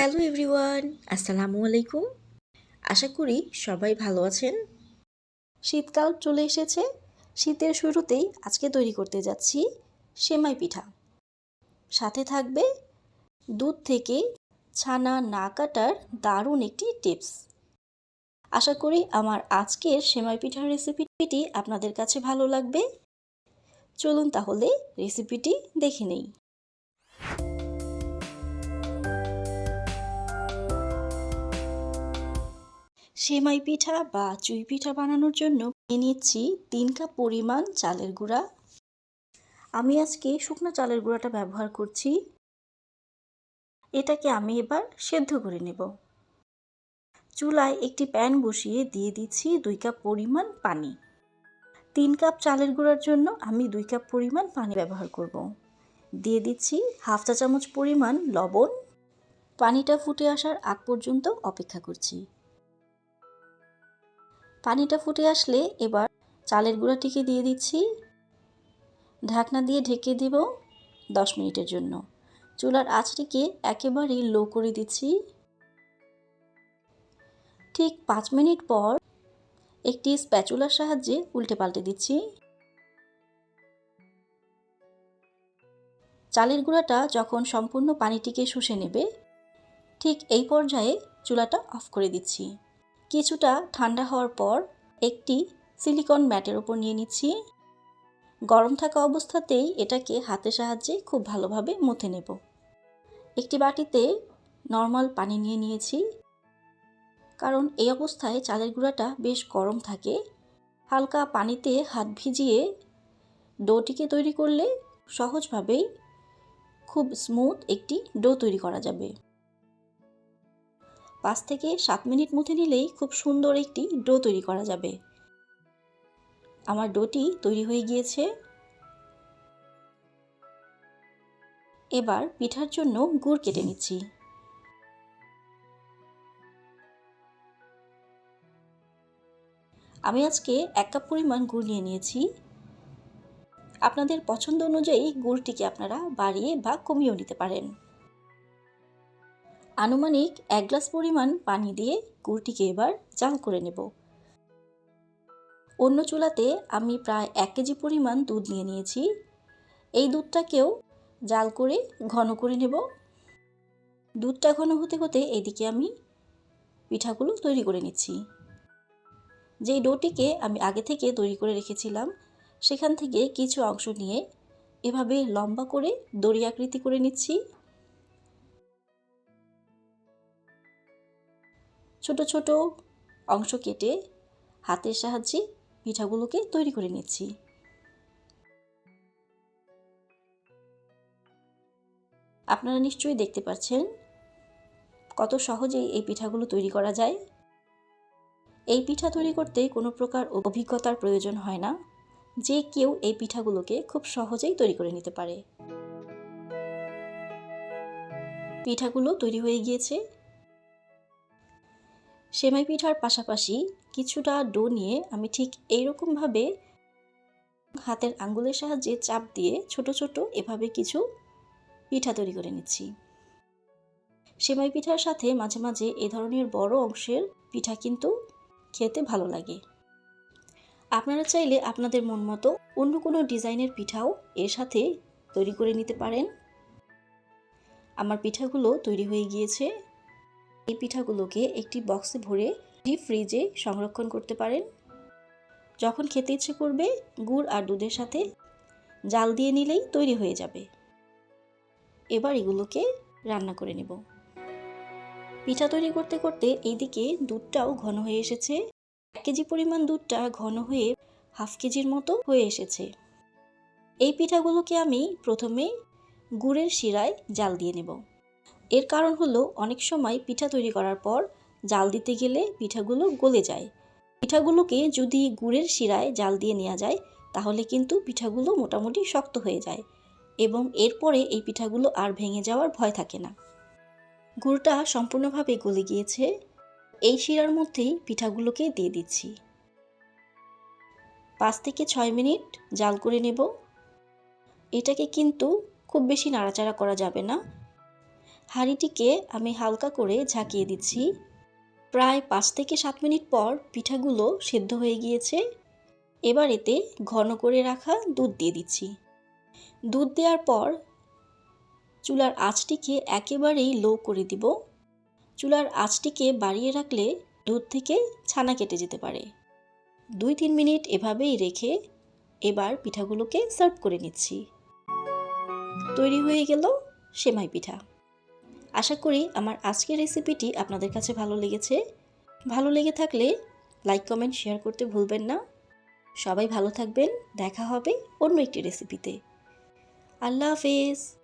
Hello everyone, আসসালামু আলাইকুম। আশা করি সবাই ভালো আছেন। শীতকাল চলে এসেছে। শীতের শুরুতেই আজকে তৈরি করতে যাচ্ছি সেমাই পিঠা। সাথে থাকবে দুধ থেকে ছানা না কাটার দারুণ একটি টিপস। আশা করি আমার আজকের সেমাই পিঠার রেসিপিটি আপনাদের কাছে ভালো লাগবে। চলুন তাহলে রেসিপিটি দেখে নেই। সেমাই পিঠা বা চুই পিঠা বানানোর জন্য নিয়ে নিচ্ছি তিন কাপ পরিমাণ চালের গুঁড়া। আমি আজকে শুকনো চালের গুঁড়াটা ব্যবহার করছি। এটাকে আমি এবার সেদ্ধ করে নেব। চুলায় একটি প্যান বসিয়ে দিয়ে দিচ্ছি দুই কাপ পরিমাণ পানি। তিন কাপ চালের গুঁড়ার জন্য আমি দুই কাপ পরিমাণ পানি ব্যবহার করব। দিয়ে দিচ্ছি হাফ চা চামচ পরিমাণ লবণ। পানিটা ফুটে আসার আগ পর্যন্ত অপেক্ষা করছি। পানিটা ফুটে আসলে এবার চালের গুঁড়াটিকে দিয়ে দিচ্ছি। ঢাকনা দিয়ে ঢেকে দেব দশ মিনিটের জন্য। চুলার আঁচটিকে একেবারেই লো করে দিচ্ছি। ঠিক পাঁচ মিনিট পর একটি স্প্যাচুলার সাহায্যে উল্টে পাল্টে দিচ্ছি। চালের গুঁড়াটা যখন সম্পূর্ণ পানিটিকে শুষে নেবে, ঠিক এই পর্যায়ে চুলাটা অফ করে দিচ্ছি। কিছুটা ঠান্ডা হওয়ার পর একটি সিলিকন ম্যাটের ওপর নিয়ে নিচ্ছি। গরম থাকা অবস্থাতেই এটাকে হাতের সাহায্যে খুব ভালোভাবে মুথে নেব। একটি বাটিতে নর্মাল পানি নিয়ে নিয়েছি। কারণ এই অবস্থায় চালের গুঁড়াটা বেশ গরম থাকে। হালকা পানিতে হাত ভিজিয়ে ডোটিকে তৈরি করলে সহজভাবেই খুব স্মুথ একটি ডো তৈরি করা যাবে। পাঁচ থেকে সাত মিনিট মুথে নিলেই খুব সুন্দর একটি ডো তৈরি করা যাবে। আমার ডোটি তৈরি হয়ে গিয়েছে। এবার পিঠার জন্য গুড় কেটে নিচ্ছি। আমি আজকে এক কাপ পরিমাণ গুড় নিয়ে নিয়েছি। আপনাদের পছন্দ অনুযায়ী গুড়টিকে আপনারা বাড়িয়ে বা কমিয়েও নিতে পারেন। আনুমানিক এক গ্লাস পরিমাণ পানি দিয়ে গুড়টিকে এবার জাল করে নেব। অন্য চুলাতে আমি প্রায় এক কেজি পরিমাণ দুধ নিয়ে নিয়েছি। এই দুধটাকেও জাল করে ঘন করে নেব। দুধটা ঘন হতে হতে এদিকে আমি পিঠাগুলো তৈরি করে নিচ্ছি। যেই ডোটিকে আমি আগে থেকে তৈরি করে রেখেছিলাম, সেখান থেকে কিছু অংশ নিয়ে এভাবে লম্বা করে দড়ি আকৃতি করে নিচ্ছি। ছোট ছোট অংশ কেটে হাতের সাহায্যে পিঠাগুলোকে তৈরি করে নিচ্ছি। আপনারা নিশ্চয়ই দেখতে পাচ্ছেন কত সহজেই এই পিঠাগুলো তৈরি করা যায়। এই পিঠা তৈরি করতে কোনো প্রকার অভিজ্ঞতার প্রয়োজন হয় না। যে কেউ এই পিঠাগুলোকে খুব সহজেই তৈরি করে নিতে পারে। পিঠাগুলো তৈরি হয়ে গিয়েছে। সেমাই পিঠার পাশাপাশি কিছুটা ডো নিয়ে আমি ঠিক এইরকমভাবে হাতের আঙ্গুলের সাহায্যে চাপ দিয়ে ছোট ছোট এভাবে কিছু পিঠা তৈরি করে নিচ্ছি। সেমাই পিঠার সাথে মাঝে মাঝে এ ধরনের বড় অংশের পিঠা কিন্তু খেতে ভালো লাগে। আপনারা চাইলে আপনাদের মন মতো অন্য কোনো ডিজাইনের পিঠাও এর সাথে তৈরি করে নিতে পারেন। আমার পিঠাগুলো তৈরি হয়ে গিয়েছে। এই পিঠাগুলোকে একটি বক্সে ভরে ডিপ ফ্রিজে সংরক্ষণ করতে পারেন। যখন খেতে ইচ্ছে করবে, গুড় আর দুধের সাথে জাল দিয়ে নিলেই তৈরি হয়ে যাবে। এবার এগুলোকে রান্না করে নেব। পিঠা তৈরি করতে করতে এইদিকে দুধটাও ঘন হয়ে এসেছে। এক কেজি পরিমাণ দুধটা ঘন হয়ে হাফ কেজির মতো হয়ে এসেছে। এই পিঠাগুলোকে আমি প্রথমে গুড়ের শিরায় জাল দিয়ে নেব। এর কারণ হলো অনেক সময় পিঠা তৈরি করার পর জাল দিতে গেলে পিঠাগুলো গলে যায়। পিঠাগুলোকে যদি গুড়ের শিরায় জাল দিয়ে নেওয়া যায়, তাহলে কিন্তু পিঠাগুলো মোটামুটি শক্ত হয়ে যায় এবং এরপরে এই পিঠাগুলো আর ভেঙে যাওয়ার ভয় থাকে না। গুড়টা সম্পূর্ণভাবে গলে গিয়েছে। এই শিরার মধ্যেই পিঠাগুলোকে দিয়ে দিচ্ছি। পাঁচ থেকে ছয় মিনিট জাল করে নেব। এটাকে কিন্তু খুব বেশি নাড়াচাড়া করা যাবে না। হাঁড়িটিকে আমি হালকা করে ঝাঁকিয়ে দিচ্ছি। প্রায় পাঁচ থেকে সাত মিনিট পর পিঠাগুলো সেদ্ধ হয়ে গিয়েছে। এবার এতে ঘন করে রাখা দুধ দিয়ে দিচ্ছি। দুধ দেওয়ার পর চুলার আঁচটিকে একেবারেই লো করে দিব। চুলার আঁচটিকে বাড়িয়ে রাখলে দুধ থেকে ছানা কেটে যেতে পারে। দুই তিন মিনিট এভাবেই রেখে এবার পিঠাগুলোকে সার্ভ করে নিচ্ছি। তৈরি হয়ে গেল সেমাই পিঠা। আশা করি আমার আজকের রেসিপিটি আপনাদের কাছে ভালো লেগেছে। ভালো লেগে থাকলে লাইক, কমেন্ট, শেয়ার করতে ভুলবেন না। সবাই ভালো থাকবেন। দেখা হবে অন্য একটি রেসিপিতে। আল্লাহ হাফেজ।